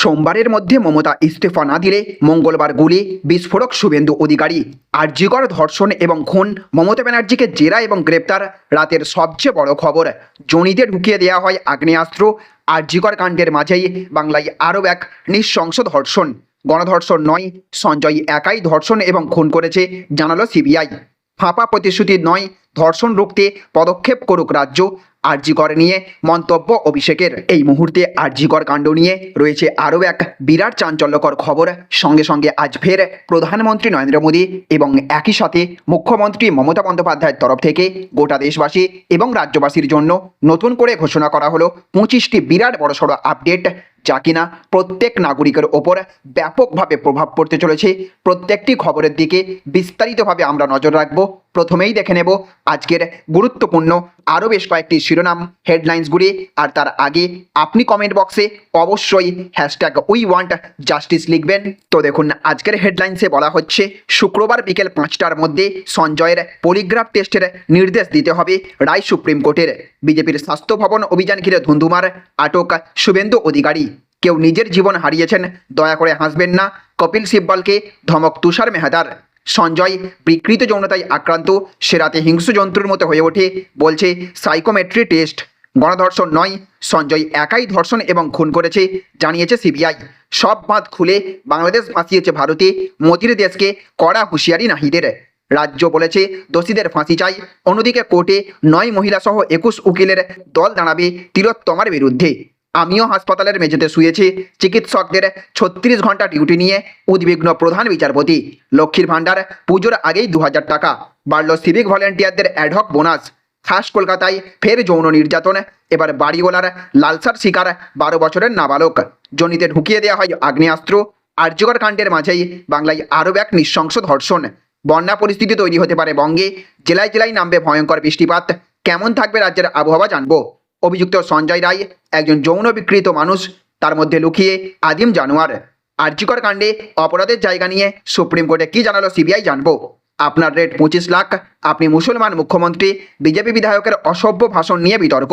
সোমবারের মধ্যে মমতা ইস্তফা না দিলে মঙ্গলবার গুলি, বিস্ফোরক শুভেন্দু অধিকারী, আরজিকর ধর্ষণ এবং খুন, মমতা ব্যানার্জিকে জেরা এবং গ্রেপ্তার, রাতের সবচেয়ে বড় খবর। জনিতে ঢুকিয়ে দেওয়া হয় আগ্নেয়াস্ত্র, আরজিকর কাণ্ডের মাঝেই বাংলায় আরও এক নৃশংস ধর্ষণ। গণধর্ষণ নয়, সঞ্জয় একাই ধর্ষণ এবং খুন করেছে, জানালো সিবিআই। ফাঁপা প্রতিশ্রুতি নয়, ধর্ষণ রুখতে পদক্ষেপ করুক রাজ্য আরজিকর নিয়ে, মন্তব্য অভিষেকের। এই মুহূর্তে আরজিকর কাণ্ড নিয়ে রয়েছে আরও এক বিরাট চাঞ্চল্যকর খবর। সঙ্গে সঙ্গে আজ ফের প্রধানমন্ত্রী নরেন্দ্র মোদী এবং একই সাথে মুখ্যমন্ত্রী মমতা বন্দ্যোপাধ্যায়ের তরফ থেকে গোটা দেশবাসী এবং রাজ্যবাসীর জন্য নতুন করে ঘোষণা করা হলো পঁচিশটি বিরাট বড়সড় আপডেট, যা কিনা প্রত্যেক নাগরিকের ওপর ব্যাপকভাবে প্রভাব পড়তে চলেছে। প্রত্যেকটি খবরের দিকে বিস্তারিতভাবে আমরা নজর রাখব। প্রথমেই দেখে নেব আজকের গুরুত্বপূর্ণ আরও বেশ কয়েকটি শিরোনাম হেডলাইন্সগুলি আর তার আগে আপনি কমেন্ট বক্সে অবশ্যই হ্যাশট্যাগ উই ওয়ান্ট জাস্টিস লিখবেন। তো দেখুন, আজকের হেডলাইন্সে বলা হচ্ছে, শুক্রবার বিকেল পাঁচটার মধ্যে সঞ্জয়ের পলিগ্রাফ টেস্টের নির্দেশ দিতে হবে রায় সুপ্রিম কোর্টের। বিজেপির স্বাস্থ্য ভবন অভিযান ঘিরে ধুন্ধুমার আটক শুভেন্দু অধিকারী। কেউ নিজের জীবন হারিয়েছেন, দয়া করে হাসবেন না, কপিল সিব্বলকে ধমক তুষার মেহাদার। সঞ্জয় বিকৃত যৌনতায় আক্রান্ত। সে রাতে হিংস্র জন্তুর মতো হয়ে ওঠে, বলছে, সাইকোমেট্রি টেস্ট। গণধর্ষণ নয়। সঞ্জয় একাই ধর্ষণ এবং খুন করেছে, জানিয়েছে সিবিআই। সব বাঁধ খুলে বাংলাদেশ ফাঁসিয়েছে ভারতে। মোদির দেশকে কড়া হুঁশিয়ারি নাহিদের। রাজ্য বলেছে, দোষীদের ফাঁসি চাই। অন্যদিকে কোর্টে নয় মহিলা সহ একুশ উকিলের দল দাঁড়াবে তিলোত্তমার বিরুদ্ধে। আমিও হাসপাতালের মেঝেতে শুয়েছি। চিকিৎসকদের ছত্রিশ ঘণ্টা ডিউটি নিয়ে উদ্বিগ্ন প্রধান বিচারপতি। লক্ষ্মীর ভাণ্ডার পুজোর আগেই দু হাজার টাকা। বাড়ল সিভিক ভলেন্টিয়ারদের অ্যাডহক বোনাস খাস কলকাতায় ফের যৌন নির্যাতন। এবার বাড়িওয়ালার লালসার শিকার বারো বছরের নাবালক। জনিতে ঢুকিয়ে দেওয়া হয় আগ্নেয়াস্ত্র। আর্যকর কাণ্ডের মাঝেই বাংলায় আরও এক নৃশংস ধর্ষণ। বন্যা পরিস্থিতি তৈরি হতে পারে বঙ্গে। জেলায় জেলায় নামবে ভয়ঙ্কর বৃষ্টিপাত। কেমন থাকবে রাজ্যের আবহাওয়া জানব। অভিযুক্ত সঞ্জয় রায়, একজন যৌন বিকৃত মানুষ, তার মধ্যে লুকিয়ে আদিম জানোয়ার। আর্যিকর কাণ্ডে অপরাধের জায়গা নিয়ে সুপ্রিম কোর্টে কি জানালো সিবিআই জানব। আপনার রেট পঁচিশ লাখ, আপনি মুসলমান মুখ্যমন্ত্রী, বিজেপি বিধায়কের অসভ্য ভাষণ নিয়ে বিতর্ক।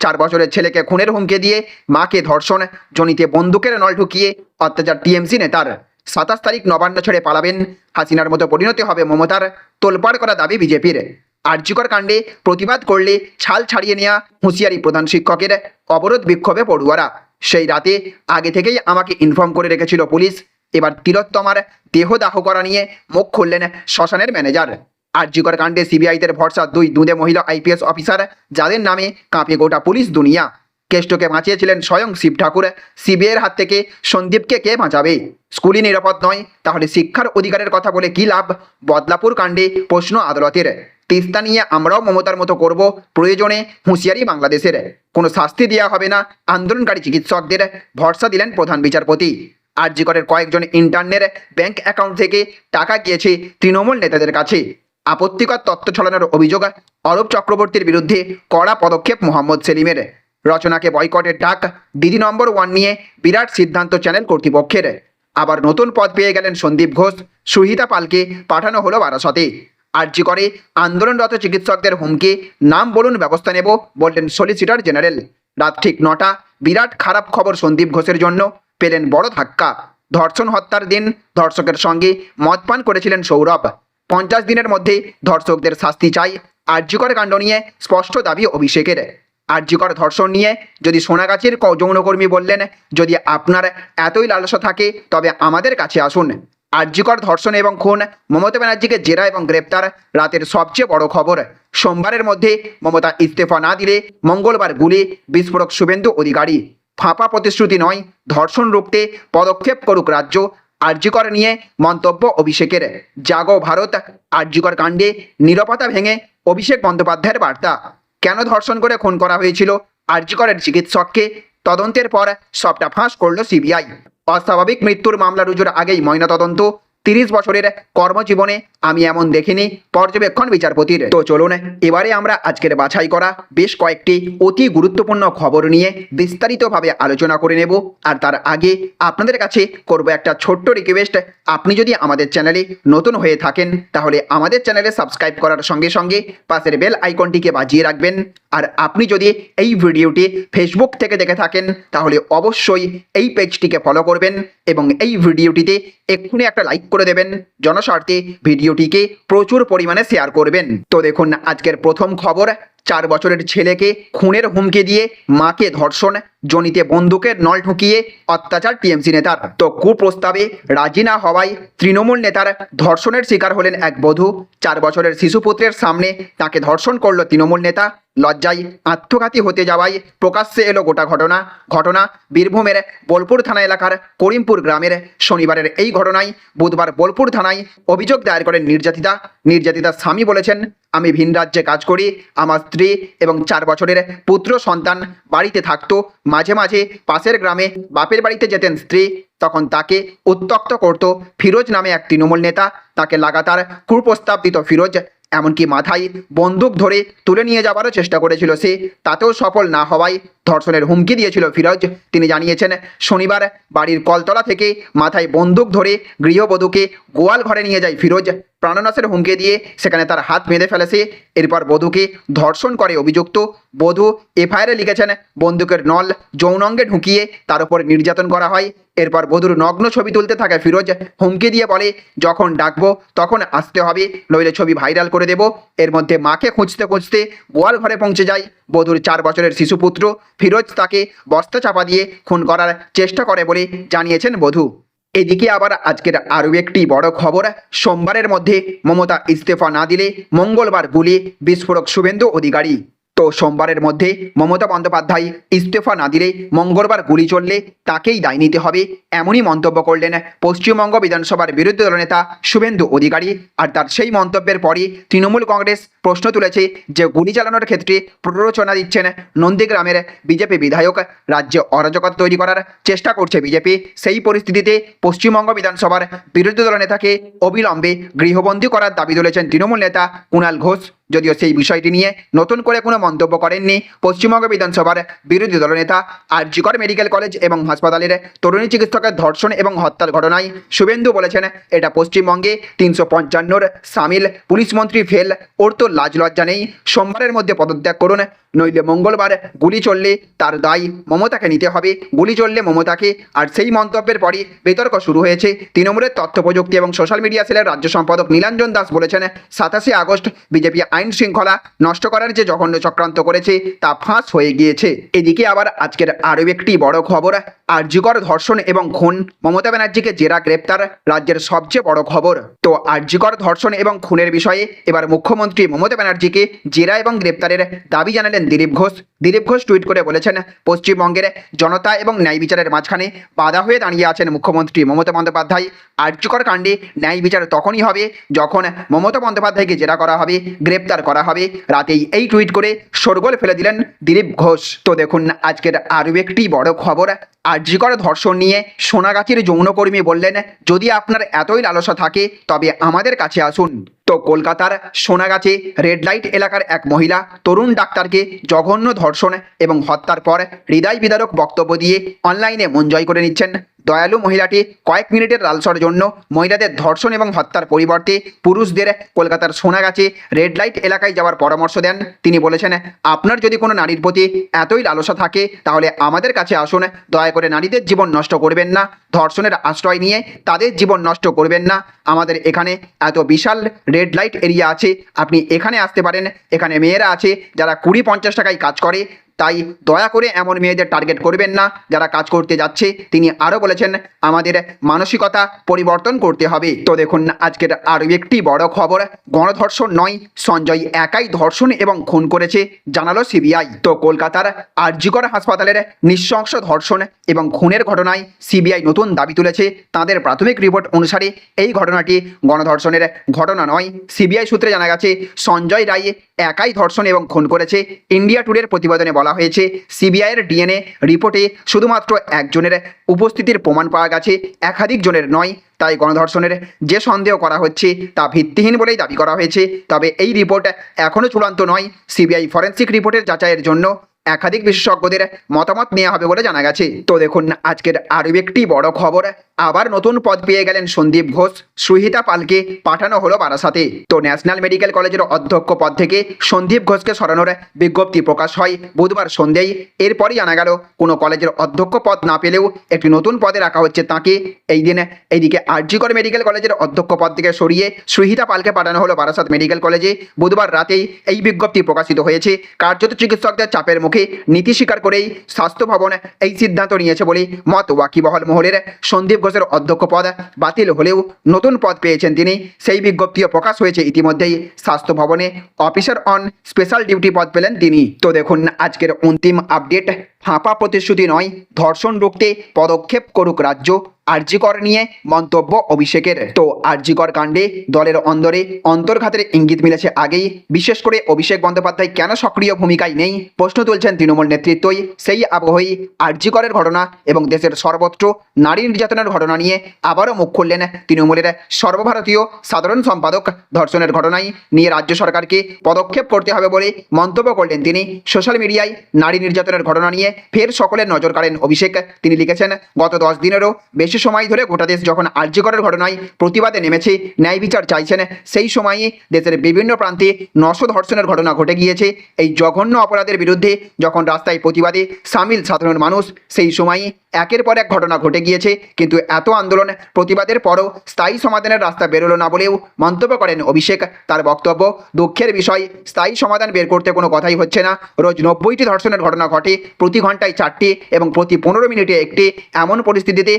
চার বছরের ছেলেকে খুনের হুমকি দিয়ে মাকে ধর্ষণ জনিতে বন্দুকের নল ঢুকিয়ে অত্যাচার টিএমসি নেতার। সাতাশ তারিখ নবান্ন ছেড়ে পালাবেন, হাসিনার মতো পরিণতি হবে মমতার, তোলপাড় করা দাবি বিজেপির। আর্যিকর কাণ্ডে প্রতিবাদ করলে ছাল ছাড়িয়ে নেওয়া হুঁশিয়ারি প্রধান শিক্ষকের অবরোধ বিক্ষোভে পড়ুয়ারা। সেই রাতে আগে থেকেই আমাকে ইনফর্ম করে রেখেছিল পুলিশ। এবার তিলোত্তমার দেহদাহ করা নিয়ে মুখ খুললেন শ্মশানের ম্যানেজার আর্যিকর কাণ্ডে সিবিআইদের ভরসা দুই দুঁদে মহিলা আইপিএস অফিসার, যাদের নামে কাঁপে গোটা পুলিশ দুনিয়া। কেষ্টকে বাঁচিয়েছিলেন স্বয়ং শিব ঠাকুর। সিবিআইয়ের হাত থেকে সন্দীপকে কে বাঁচাবে? স্কুলই নিরাপদ নয়, তাহলে শিক্ষার অধিকারের কথা বলে কি লাভ? বদলাপুর কাণ্ডে প্রশ্ন আদালতের। তিস্তা নিয়ে আমরাও মমতার মতো করব। প্রয়োজনে হুঁশিয়ারি বাংলাদেশের। কোনো শাস্তি দেওয়া হবে না আন্দোলনকারী চিকিৎসকদের। ভরসা দিলেন প্রধান বিচারপতি। আরজিকরের কয়েকজন ইন্টার্নের ব্যাংক অ্যাকাউন্ট থেকে টাকা গিয়েছে তৃণমূল নেতাদের কাছে। আপত্তিকর তথ্য ছড়ানোর অভিযোগ অরূপ চক্রবর্তীর বিরুদ্ধে কড়া পদক্ষেপ মোহাম্মদ সেলিমের। রচনাকে বয়কটের ডাক, দিদি নম্বর ওয়ান নিয়ে বিরাট সিদ্ধান্ত চ্যানেল কর্তৃপক্ষের। আবার নতুন পদ পেয়ে গেলেন সন্দীপ ঘোষ, সুহিতা পালকে পাঠানো হলো বারাসতে। আর্জি করে। আন্দোলনরত চিকিৎসকদের হুমকি, নাম বলুন ব্যবস্থা নেব, বললেন সলিসিটর জেনারেল রাত ঠিক নটা, বিরাট খারাপ খবর সন্দীপ ঘোষের জন্য পেলেন বড় ধাক্কা। ধর্ষণ হত্যার দিন ধর্ষকের সঙ্গে মদ পান করেছিলেন সৌরভ। পঞ্চাশ দিনের মধ্যে ধর্ষকদের শাস্তি চাই আর্যিকর কাণ্ড নিয়ে স্পষ্ট দাবি অভিষেকের। আর্যিকর ধর্ষণ নিয়ে যদি সোনাগাছির যৌনকর্মী বললেন, যদি আপনার এতই লালসা থাকে, তবে আমাদের কাছে আসুন। আর্যিকর ধর্ষণ এবং খুন, মমতা ব্যানার্জিকে জেরা এবং গ্রেপ্তার, রাতের সবচেয়ে বড় খবর। সোমবারের মধ্যে মমতা ইস্তফা না দিলে মঙ্গলবার গুলি, বিস্ফোরক শুভেন্দু অধিকারী। ফাঁপা প্রতিশ্রুতি নয়, ধর্ষণ রুখতে পদক্ষেপ করুক রাজ্য। আর্যিকর নিয়ে মন্তব্য অভিষেকের। জাগো ভারত, আর্যিকর কাণ্ডে নিরাপত্তা ভেঙে অভিষেক বন্দ্যোপাধ্যায়ের বার্তা। কেন ধর্ষণ করে খুন করা হয়েছিল? আর্যিকরের চিকিৎসককে তদন্তের পর সবটা ফাঁস করল সিবিআই। অস্বাভাবিক মৃত্যুর মামলা রুজুর আগেই ময়নাতদন্ত তিরিশ বছরের কর্মজীবনে আমি এমন দেখিনি পর্যবেক্ষণ বিচারপতির। তো চলুন, এবারে আমরা আজকের বাছাই করা বেশ কয়েকটি অতি গুরুত্বপূর্ণ খবর নিয়ে বিস্তারিতভাবে আলোচনা করে নেব। আর তার আগে আপনাদের কাছে করব একটা ছোট্ট রিকোয়েস্ট আপনি যদি আমাদের চ্যানেলে নতুন হয়ে থাকেন, তাহলে আমাদের চ্যানেলে সাবস্ক্রাইব করার সঙ্গে সঙ্গে পাশের বেল আইকনটিকে বাজিয়ে রাখবেন। আর আপনি যদি এই ভিডিওটি ফেসবুক থেকে দেখে থাকেন, তাহলে অবশ্যই এই পেজটিকে ফলো করবেন এবং এই ভিডিওটিতে এক্ষুনি একটা লাইক করে দেবেন, জনস্বার্থে ভিডিওটিকে প্রচুর পরিমাণে শেয়ার করবেন। তো দেখুন, আজকের প্রথম খবর, চার বছরের ছেলেকে খুনের হুমকি দিয়ে মাকে ধর্ষণ, জনিতে বন্দুকের নল ঢুকিয়ে অত্যাচার টিএমসি নেতার। তো কুপ্রস্তাবে রাজি না হওয়ায় তৃণমূল নেতার ধর্ষণের শিকার হলেন এক বধূ। চার বছরের শিশুপুত্রের সামনে তাকে ধর্ষণ করল তৃণমূল নেতা। লজ্জায় আত্মঘাতী হতে যাওয়ায় প্রকাশ্যে এলো গোটা ঘটনা। ঘটনা বীরভূমের বোলপুর থানা এলাকার করিমপুর গ্রামের শনিবারের এই ঘটনায় বুধবার বোলপুর থানায় অভিযোগ দায়ের করেন নির্যাতিতা। নির্যাতিতার স্বামী বলেছেন, আমি ভিন রাজ্যে কাজ করি, আমার স্ত্রী এবং চার বছরের পুত্র সন্তান বাড়িতে থাকতো। মাঝে মাঝে পাশের গ্রামে বাপের বাড়িতে যেতেন স্ত্রী। তখন তাকে উত্তক্ত করত ফিরোজ নামে এক তৃণমূল নেতা। তাকে লাগাতার কুপ্রস্তাব দিত ফিরোজ। এমনকি মাথায় বন্দুক ধরে তুলে নিয়ে যাবারও চেষ্টা করেছিল সে তাতেও সফল না হওয়ায় ধর্ষণের হুমকি দিয়েছিল ফিরোজ। তিনি জানিয়েছেন, শনিবার বাড়ির কলতলা থেকে মাথায় বন্দুক ধরে গৃহবধূকে গোয়াল ঘরে নিয়ে যায় ফিরোজ। প্রাণনাশের হুমকি দিয়ে সেখানে তার হাত বেঁধে ফেলেছে। এরপর বধূকে ধর্ষণ করে অভিযুক্ত। বধূ এফআইআরে লিখেছেন, বন্দুকের নল যৌনঙ্গে ঢুকিয়ে তার উপর নির্যাতন করা হয়। এরপর বধূর নগ্ন ছবি তুলতে থাকে ফিরোজ। হুমকি দিয়ে বলে, যখন ডাকবো, তখন আসতে হবে, নইলে ছবি ভাইরাল করে দেব। এর মধ্যে মাকে খুঁজতে খুঁজতে গোয়াল ঘরে পৌঁছে যায় বধূর চার বছরের শিশুপুত্র ফিরোজ তাকে বস্তা চাপা দিয়ে খুন করার চেষ্টা করে বলে জানিয়েছেন বধূ। এদিকে আবার আজকের আরও একটি বড় খবর, সোমবারের মধ্যে মমতা ইস্তফা না দিলে মঙ্গলবার গুলি বিস্ফোরক শুভেন্দু অধিকারী। তো সোমবারের মধ্যে মমতা বন্দ্যোপাধ্যায়, ইস্তফা না দিলে মঙ্গলবার গুলি চললে তাকেই দায় নিতে হবে, এমনই মন্তব্য করলেন পশ্চিমবঙ্গ বিধানসভার বিরোধী দলনেতা শুভেন্দু অধিকারী। আর তার সেই মন্তব্যের পরই তৃণমূল কংগ্রেস প্রশ্ন তুলেছে যে গুলি চালানোর ক্ষেত্রে প্ররোচনা দিচ্ছেন নন্দীগ্রামের বিজেপি বিধায়ক। রাজ্যে অরাজকতা তৈরি করার চেষ্টা করছে বিজেপি। সেই পরিস্থিতিতে পশ্চিমবঙ্গ বিধানসভার বিরোধী দলনেতাকে অবিলম্বে গৃহবন্দী করার দাবি তুলেছেন তৃণমূল নেতা কুণাল ঘোষ। যদিও সেই বিষয়টি নিয়ে নতুন করে কোনো মন্তব্য করেননি পশ্চিমবঙ্গ বিধানসভার বিরোধী দলনেতা আরজিকর মেডিকেল কলেজ এবং হাসপাতালের তরুণী চিকিৎসকের ধর্ষণ এবং হত্যার ঘটনায় শুভেন্দু বলেছেন, এটা পশ্চিমবঙ্গে তিনশো পঞ্চান্নর সামিল। পুলিশ মন্ত্রী ফেল ওর তো লাজ লজ্জা নেই। সোমবারের মধ্যে পদত্যাগ করুন, নইলে মঙ্গলবার গুলি চললে তার দায় মমতাকে নিতে হবে। গুলি চললে মমতাকে, আর সেই মন্তব্যের পরই বিতর্ক শুরু হয়েছে। তৃণমূলের তথ্য প্রযুক্তি এবং সোশ্যাল মিডিয়া সেলের রাজ্য সম্পাদক নীলাঞ্জন দাস বলেছেন, সাতাশে আগস্ট বিজেপি আইন শৃঙ্খলা নষ্ট করার যে জঘন্য চক্রান্ত করেছে, তা ফাঁস হয়ে গিয়েছে। এদিকে আবার আজকের আরও একটি বড় খবর আর্যিকর ধর্ষণ এবং খুন। মমতা ব্যানার্জিকে জেরা গ্রেপ্তার রাজ্যের সবচেয়ে বড় খবর। তো আর্যিকর ধর্ষণ এবং খুনের বিষয়ে এবার মুখ্যমন্ত্রী মমতা ব্যানার্জিকে জেরা এবং গ্রেপ্তারের দাবি জানালেন দিলীপ ঘোষ। দিলীপ ঘোষ টুইট করে বলেছেন, পশ্চিমবঙ্গের জনতা এবং ন্যায় বিচারের মাঝখানে বাধা হয়ে দাঁড়িয়ে আছেন মুখ্যমন্ত্রী মমতা বন্দ্যোপাধ্যায়। আর্যকর কাণ্ডে ন্যায় বিচার তখনই হবে যখন মমতা বন্দ্যোপাধ্যায়কে জেরা করা হবে, গ্রেপ্তার করা হবে। রাতেই এই টুইট করে শোরগোল ফেলে দিলেন দিলীপ ঘোষ। তো দেখুন, আজকের আরও একটি বড় খবর, আর্যিকর ধর্ষণ নিয়ে সোনাগাছির যৌনকর্মী বললেন, যদি আপনার এতই লালসা থাকে, তবে আমাদের কাছে আসুন। তো কলকাতার সোনাগাছি রেড লাইট এলাকার এক মহিলা তরুণ ডাক্তারকে জঘন্য ধর্ষণ এবং হত্যার পর হৃদয় বিদারক বক্তব্য দিয়ে অনলাইনে মন জয় করে নিচ্ছেন। দয়ালু মহিলাটি কয়েক মিনিটের লালসর জন্য মহিলাদের ধর্ষণ এবং হত্যার পরিবর্তে পুরুষদের কলকাতার সোনাগাছি রেড লাইট এলাকায় যাওয়ার পরামর্শ দেন। তিনি বলেছেন, আপনার যদি কোনো নারীর প্রতি এতই লালসা থাকে, তাহলে আমাদের কাছে আসুন। দয়া করে নারীদের জীবন নষ্ট করবেন না। ধর্ষণের আশ্রয় নিয়ে তাদের জীবন নষ্ট করবেন না। আমাদের এখানে এত বিশাল রেড লাইট এরিয়া আছে। আপনি এখানে আসতে পারেন। এখানে মেয়েরা আছে যারা কুড়ি পঞ্চাশ টাকায় কাজ করে। তাই দয়া করে এমন মেয়েদের টার্গেট করবেন না। যারা কাজ করতে যাচ্ছে, তিনি আরও বলেছেন, আমাদের মানসিকতা পরিবর্তন করতে হবে। তো দেখুন, আজকের আরও একটি বড় খবর। গণধর্ষণ নয়, সঞ্জয় একাই ধর্ষণ এবং খুন করেছে, জানালো সিবিআই। তো কলকাতার আরজিকর হাসপাতালের নৃশংস ধর্ষণ এবং খুনের ঘটনায় সিবিআই নতুন দাবি তুলেছে। তাদের প্রাথমিক রিপোর্ট অনুসারে এই ঘটনাটি গণধর্ষণের ঘটনা নয়। সিবিআই সূত্রে জানা গেছে, সঞ্জয় রায় একাই ধর্ষণ এবং খুন করেছে। ইন্ডিয়া টুডের প্রতিবেদনে বলা হয়েছে সিবিআইয়ের ডিএনএ রিপোর্টে শুধুমাত্র একজনের উপস্থিতির প্রমাণ পাওয়া গেছে, একাধিক জনের নয়। তাই গণধর্ষণের যে সন্দেহ করা হচ্ছে তা ভিত্তিহীন বলেই দাবি করা হয়েছে। তবে এই রিপোর্ট এখনও চূড়ান্ত নয়। সিবিআই ফরেন্সিক রিপোর্টের যাচাইয়ের জন্য একাধিক বিশেষজ্ঞদের মতামত নেওয়া হবে বলে জানা গেছে। তো দেখুন, আজকের আরও একটি বড় খবর। আবার নতুন পদ পেয়ে গেলেন সন্দীপ ঘোষ, সুহিতা পালকে পাঠানো হলো বারাসাতে। তো ন্যাশনাল মেডিকেল কলেজের অধ্যক্ষ পদ থেকে সন্দীপ ঘোষকে সরানোর বিজ্ঞপ্তি প্রকাশ হয় বুধবার সন্ধ্যেই। এরপরই জানা গেল, কোনো কলেজের অধ্যক্ষ পদ না পেলেও একটি নতুন পদে রাখা হচ্ছে তাকে। এই দিনে এইদিকে আরজিকর মেডিকেল কলেজের অধ্যক্ষ পদ থেকে সরিয়ে সুহিতা পালকে পাঠানো হলো বারাসাত মেডিকেল কলেজে। বুধবার রাতেই এই বিজ্ঞপ্তি প্রকাশিত হয়েছে। কার্যত চিকিৎসকদের চাপের মুখে নীতি স্বীকার করেই স্বাস্থ্য ভবন এই সিদ্ধান্ত নিয়েছে বলে মত ওয়াকিবহল মহলের সন্দীপ ঘোষের অধ্যক্ষ পদ বাতিল হলেও নতুন পদ পেয়েছেন তিনি। সেই বিজ্ঞপ্তিও প্রকাশ হয়েছে ইতিমধ্যেই স্বাস্থ্য ভবনে অফিসার অন স্পেশাল ডিউটি পদ পেলেন তিনি। তো দেখুন, আজকের অন্তিম আপডেট ফাঁপা প্রতিশ্রুতি নয়, ধর্ষণ রুখতে পদক্ষেপ করুক রাজ্য। আরজিকর নিয়ে মন্তব্য অভিষেকের। তো আরজিকর কাণ্ডে দলের অন্দরে অন্তর্ঘাতের ইঙ্গিত মিলেছে আগেই। বিশেষ করে অভিষেক বন্দ্যোপাধ্যায় কেন সক্রিয় ভূমিকায় নেই? প্রশ্ন তুলছেন তৃণমূল নেতৃত্বই। সেই আবহেই আরজিকরের ঘটনা এবং দেশের সর্বত্র নারী নির্যাতনের ঘটনা নিয়ে আবারও মুখ খুললেন তৃণমূলের সর্বভারতীয় সাধারণ সম্পাদক ধর্ষণের ঘটনায়। নিয়ে রাজ্য সরকারকে পদক্ষেপ করতে হবে বলে মন্তব্য করলেন তিনি। সোশ্যাল মিডিয়ায় নারী নির্যাতনের ঘটনা নিয়ে ফের সকলের নজর কাড়েন অভিষেক। তিনি লিখেছেন, গত দশ দিনেরও বেশি সময় ধরে গোটা দেশ যখন আর্যকরের ঘটনায় প্রতিবাদে নেমেছে, ন্যায় বিচার চাইছেন, সেই সময়ে দেশের বিভিন্ন প্রান্তে নশ ধর্ষণের ঘটনা ঘটে গিয়েছে। এই জঘন্য অপরাধের বিরুদ্ধে যখন রাস্তায় প্রতিবাদে সামিল সাধারণ মানুষ, সেই সময়ে একের পর এক ঘটনা ঘটে গিয়েছে। কিন্তু এত আন্দোলন প্রতিবাদের পরও স্থায়ী সমাধানের রাস্তা বেরোলো না বলেও মন্তব্য করেন অভিষেক। তার বক্তব্য, দুঃখের বিষয়, স্থায়ী সমাধান বের করতে কোনো কথাই হচ্ছে না। রোজ নব্বইটি ধর্ষণের ঘটনা ঘটে প্রতি ঘন্টায় চারটি এবং প্রতি পনেরো মিনিটে একটি। এমন পরিস্থিতিতে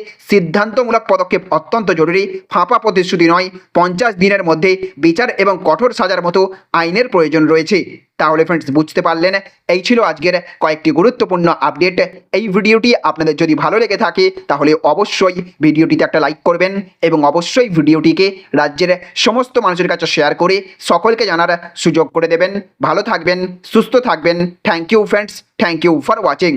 সিদ্ধান্তমূলক পদক্ষেপ অত্যন্ত জরুরি। ফাঁপা প্রতিশ্রুতি নয়, পঞ্চাশ দিনের মধ্যে বিচার এবং কঠোর সাজার মতো আইনের প্রয়োজন রয়েছে। তাহলে ফ্রেন্ডস বুঝতে পারলেন? এই ছিল আজকের কয়েকটি গুরুত্বপূর্ণ আপডেট এই ভিডিওটি আপনাদের যদি ভালো লেগে থাকে, তাহলে অবশ্যই ভিডিওটিতে একটা লাইক করবেন এবং অবশ্যই ভিডিওটিকে রাজ্যের সমস্ত মানুষের কাছে শেয়ার করে সকলকে জানার সুযোগ করে দেবেন। ভালো থাকবেন, সুস্থ থাকবেন। Thank you friends thank you for watching